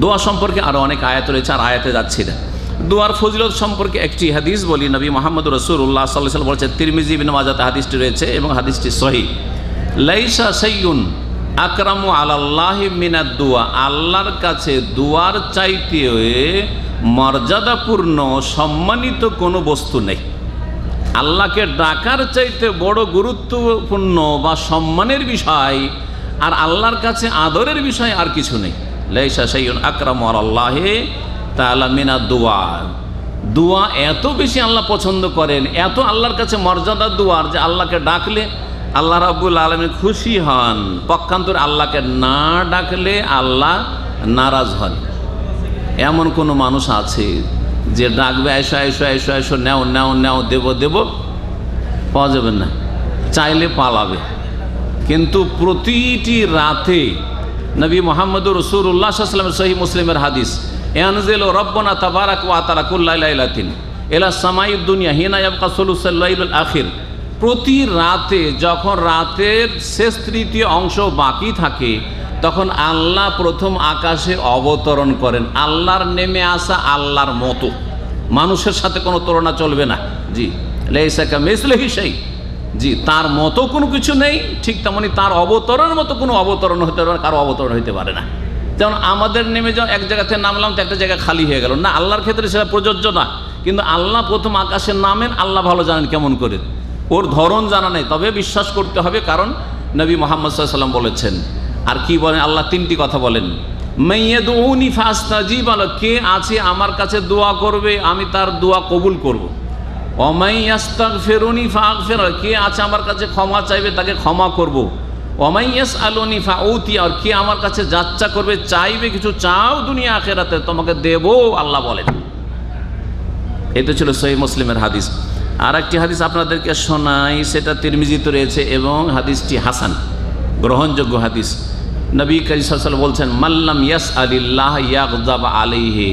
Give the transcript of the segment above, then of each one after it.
দোয়া সম্পর্কে আরও অনেক আয়াত রয়েছে, আর আয়াতে যাচ্ছি না। দোয়ার ফজিলত সম্পর্কে একটি হাদিস বলি, নবী মোহাম্মদ রসুল্লাহ সাল্লাহ সাল্লাম বলছে তিরমিজি বিন মাজাতে হাদিসটি রয়েছে এবং হাদিসটি সহি। লাইসা সৈয়ুন আকরামু আল্লাহ মিনাদ দোয়া, আল্লাহর কাছে দুয়ার চাইতে মর্যাদাপূর্ণ, সম্মানিত কোনো বস্তু নেই। আল্লাহকে ডাকার চাইতে বড় গুরুত্বপূর্ণ বা সম্মানের বিষয়, আর আল্লাহর কাছে আদরের বিষয় আর কিছু নেই। লেসা সাইন আকরাম আল্লাহে তালা মিনা দোয়া। দোয়া এত বেশি আল্লাহ পছন্দ করেন, এত আল্লাহর কাছে মর্যাদা দুয়ার যে আল্লাহকে ডাকলে আল্লাহ রাবুল আলমী খুশি হন। পক্ষান্তরে আল্লাহকে না ডাকলে আল্লাহ নারাজ হন। এমন কোনো মানুষ আছে যে ডাকবে, এসো এসো এসো এসো, নেও নেও নেও, দেব দেব। পাওয়া যাবে না। চাইলে পালাবে। কিন্তু প্রতিটি রাতে নবী মোহাম্মদ রসুল্লাহ সাল্লামের সহি মুসলিমের হাদিস এনজেল রব্বনা তাবারাক ওয়া তারাকুল্লাইলাতিন এলা সামাই দুনিয়া হিনা ইয়াবকা সলুসাল্লাইল আখির। প্রতি রাতে যখন রাতের শেষ তৃতীয় অংশ বাকি থাকে, তখন আল্লাহ প্রথম আকাশে অবতরণ করেন। আল্লাহর নেমে আসা আল্লাহর মতো। মানুষের সাথে কোনো তুলনা চলবে না। জি লেসাকা মেসলেহি সেই জি, তার মতো কোনো কিছু নেই, ঠিক তেমনি তার অবতরণের মতো কোনো অবতরণ হতে পারে কারও অবতরণ হতে পারে না। যেমন আমাদের নেমে যাও এক জায়গা থেকে নামলাম, তো একটা জায়গা খালি হয়ে গেল। না, আল্লাহর ক্ষেত্রে সেটা প্রযোজ্য না, কিন্তু আল্লাহ প্রথম আকাশে নামেন, আল্লাহ ভালো জানেন কেমন করে। ওর ধরন জানা নেই, তবে বিশ্বাস করতে হবে, কারণ নবী মোহাম্মদ সাল্লাম বলেছেন, আর কি বলেন, আল্লাহ তিনটি কথা বলেন। মেয়েদৌনি ফাস্তাজি বলো কে আছে আমার কাছে দোয়া করবে, আমি তার দোয়া কবুল করব। অমাইয়াস্তাক ফেরুনি ফাঁক ফের কে আছে আমার কাছে ক্ষমা চাইবে তাকে ক্ষমা করব। অমাইয়াস আলোনি ফা ঔতি আর কে আমার কাছে যাচ্চা করবে, চাইবে কিছু চাও দুনিয়া আখেরাতে, তোমাকে দেব, আল্লাহ বলেন। এটা ছিল সহি মুসলিমের হাদিস। আর একটি হাদিস আপনাদেরকে শোনাই, সেটা তিরমিজিত রয়েছে এবং হাদিসটি হাসান, গ্রহণযোগ্য হাদিস। নবী কাজী বলছেন মাল্লাম ইয়াস আলিল্লাহ ইয়াকজাব আলিহি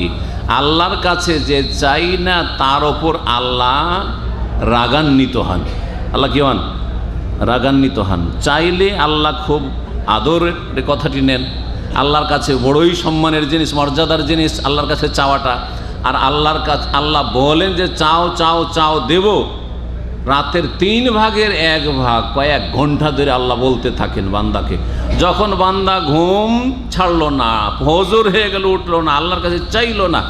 আল্লাহর কাছে যে চাই না, তার ওপর আল্লাহ রাগান্বিত হন। আল্লাহ কি হন? রাগান্বিত হন। চাইলে আল্লাহ খুব আদরের কথাটি নেন। আল্লাহর কাছে বড়ই সম্মানের জিনিস, মর্যাদার জিনিস, আল্লাহর কাছে চাওয়াটা। আর আল্লাহর কাছে, আল্লাহ বলেন যে, চাও চাও চাও, দেব। রাতের তিন ভাগের এক ভাগ, কয়েক ঘণ্টা ধরে আল্লাহ বলতে থাকেন বান্দাকে। যখন বান্দা ঘুম ছাড়লো না, হজুর হয়ে গেল, উঠল না, আল্লাহর কাছে চাইলো না।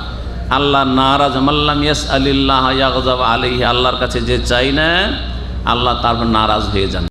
আল্লাহ নারাজ, মাল্লাম ইয়াস আলিল্লাহ আলিহি আল্লাহর কাছে যে চাই না, আল্লাহ তারপর নারাজ হয়ে যান।